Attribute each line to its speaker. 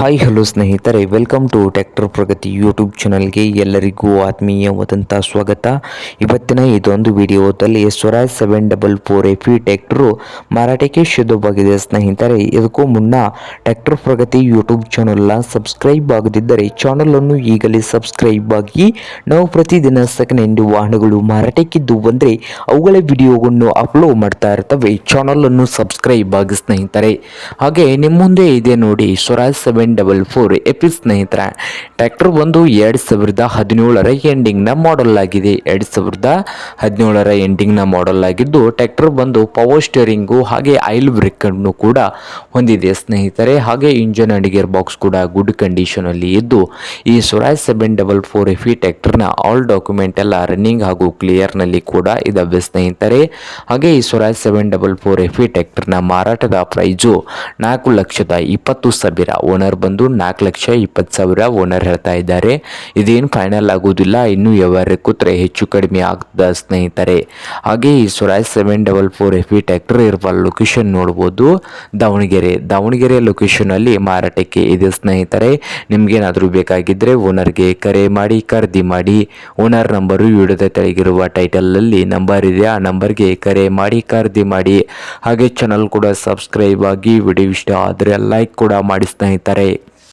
Speaker 1: Hi hello ಸ್ನೇಹಿತರೆ welcome to tractor Pragati YouTube ಚಾನಲ್ಗೆ ಎಲ್ಲರಿಗೂ ಆತ್ಮೀಯವಾದಂಥ ಸ್ವಾಗತ. ಇವತ್ತಿನ ಇದೊಂದು ವಿಡಿಯೋದಲ್ಲಿ Swaraj seven double four A P tractor ಮಾರಾಟಕ್ಕೆ ಶುದ್ಧವಾಗಿದೆ ಸ್ನೇಹಿತರೆ. ಇದಕ್ಕೂ ಮುನ್ನ ಟ್ಯಾಕ್ಟರ್ ಪ್ರಗತಿ ಯೂಟ್ಯೂಬ್ ಚಾನಲ್ನ ಸಬ್ಸ್ಕ್ರೈಬ್ ಆಗದಿದ್ದರೆ ಚಾನಲನ್ನು ಈಗಲೇ ಸಬ್ಸ್ಕ್ರೈಬ್ ಆಗಿ, ನಾವು ಪ್ರತಿದಿನ ಸೆಕೆಂಡ್ ಹ್ಯಾಂಡ್ ವಾಹನಗಳು ಮಾರಾಟಕ್ಕಿದ್ದು ಬಂದರೆ ಅವುಗಳ ವಿಡಿಯೋವನ್ನು ಅಪ್ಲೋಡ್ ಮಾಡ್ತಾ ಇರ್ತವೆ. ಚಾನಲನ್ನು ಸಬ್ಸ್ಕ್ರೈಬ್ ಆಗಿ ಸ್ನೇಹಿತರೆ. ಹಾಗೆ ನಿಮ್ಮ ಮುಂದೆ ಇದೆ ನೋಡಿ, Swaraj seven double four AP ಸ್ನೇಹಿತರ, ಟ್ರ್ಯಾಕ್ಟರ್ ಬಂದು ಎರಡು ಸಾವಿರದ ಹದಿನೇಳರ ಎಂಡಿಂಗ್ನ ಮಾಡೆಲ್ ಆಗಿದೆ. ಎರಡು ಸಾವಿರದ ಹದಿನೇಳರ ಎಂಡಿಂಗ್ನ ಮಾಡೆಲ್ ಆಗಿದ್ದು, ಟ್ರ್ಯಾಕ್ಟರ್ ಬಂದು ಪವರ್ ಸ್ಟೇರಿಂಗು ಹಾಗೆ ಆಯಿಲ್ ಬ್ರೇಕನ್ನು ಕೂಡ ಹೊಂದಿದೆ ಸ್ನೇಹಿತರೆ. ಹಾಗೆ ಇಂಜನ್ ಅಂಡ್ ಗೇರ್ ಬಾಕ್ಸ್ ಕೂಡ ಗುಡ್ ಕಂಡೀಷನಲ್ಲಿ ಇದ್ದು, ಈ Swaraj seven double four F ಟ್ರ್ಯಾಕ್ಟರ್ನ ಆಲ್ ಡಾಕ್ಯುಮೆಂಟ್ ಎಲ್ಲ ರನ್ನಿಂಗ್ ಹಾಗೂ ಕ್ಲಿಯರ್ನಲ್ಲಿ ಕೂಡ ಇದಾವೆ ಸ್ನೇಹಿತರೆ. ಹಾಗೆ ಈ Swaraj seven double four F ಟ್ರ್ಯಾಕ್ಟರ್ನ ಮಾರಾಟದ ಪ್ರೈಸು ನಾಲ್ಕು ಲಕ್ಷದ ಇಪ್ಪತ್ತು ಸಾವಿರ ಓನರ್ ಬಂದು ನಾಲ್ಕು ಲಕ್ಷ ಇಪ್ಪತ್ತು ಸಾವಿರ ಓನರ್ ಹೇಳ್ತಾ ಇದ್ದಾರೆ. ಇದೇನು ಫೈನಲ್ ಆಗೋದಿಲ್ಲ, ಇನ್ನು ವ್ಯವಹಾರ ತ್ರೆ ಹೆಚ್ಚು ಕಡಿಮೆ ಆಗ್ತದ ಸ್ನೇಹಿತರೆ. ಹಾಗೆ ಈ Swaraj seven double four F E tractor ಇರುವ ಲೊಕೇಶನ್ ನೋಡ್ಬೋದು. ದಾವಣಗೆರೆ ದಾವಣಗೆರೆ ಲೊಕೇಶನಲ್ಲಿ ಮಾರಾಟಕ್ಕೆ ಇದೆ ಸ್ನೇಹಿತರೆ. ನಿಮಗೇನಾದರೂ ಬೇಕಾಗಿದ್ದರೆ ಓನರ್ಗೆ ಕರೆ ಮಾಡಿ, ಖರೀದಿ ಮಾಡಿ. ಓನರ್ ನಂಬರು ವಿಡಿಯೋದ ತೆಳಗಿರುವ ಟೈಟಲಲ್ಲಿ ನಂಬರ್ ಇದೆ, ಆ ನಂಬರ್ಗೆ ಕರೆ ಮಾಡಿ, ಖರೀದಿ ಮಾಡಿ. ಹಾಗೆ ಚಾನಲ್ ಕೂಡ ಸಬ್ಸ್ಕ್ರೈಬ್ ಆಗಿ ವಿಡಿಯೋ ಇಷ್ಟ ಆದರೆ ಲೈಕ್ ಕೂಡ ಮಾಡಿ ಸ್ನೇಹಿತರೆ.